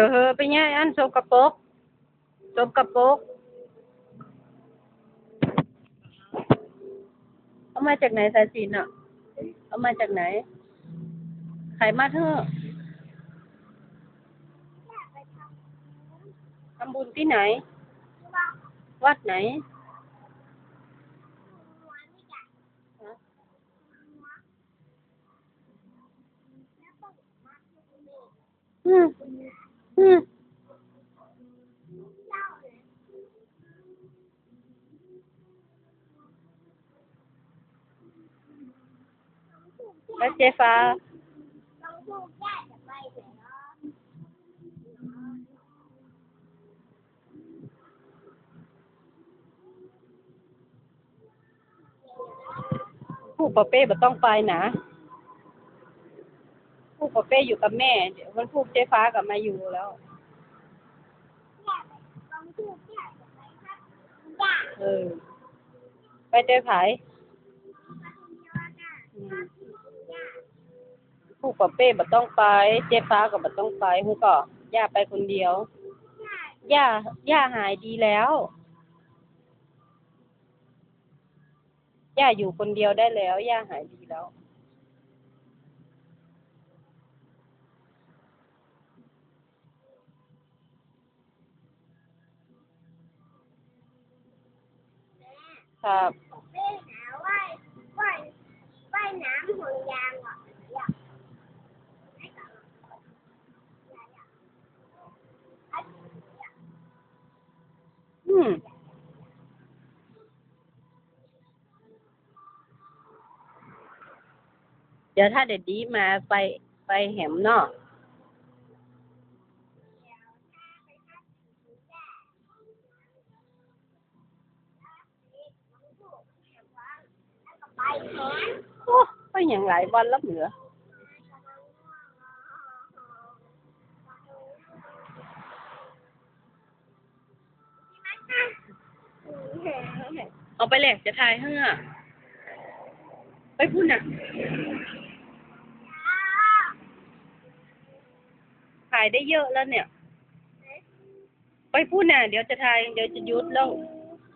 ดี๋ยวเฮอไปแย่อันโซกระปรกโซกระปรกเอามาจากไหนสายสินอะ เอามาจากไหน ขายมาเถอะทำบุญที่ไหน วัดไหนอืม อืมแล้วเจ๊ฟ้าผู้ปะเป้บ่ต้องไปนะ ผู้ปะเป้อยู่กับแม่ เดี๋ยวมันพูดเจ๊ฟ้ากลับมาอยู่แล้ว เออ ไปเจอขายอืมผู้ปะเป้บ่ต้องไป เจ๊ฟ้าก็บ่ต้องไปฮู้ก็ย่าไปคนเดียว ย่า ย่าหายดีแล้ว ย่าอยู่คนเดียวได้แล้ว ย่าหายดีแล้ว ครับเดี๋ยวถ้าเด็ดดีมาไปไปแหมเนาะ โอ้ไปอย่างหลายวันแล้วเหนือเอาไปแหลกจะทายเฮ้อไปพูดน่ะขายได้เยอะแล้วเนี่ย ไปพูดน่ะ เดี๋ยวจะทาย เดี๋ยวจะยุดแล้ว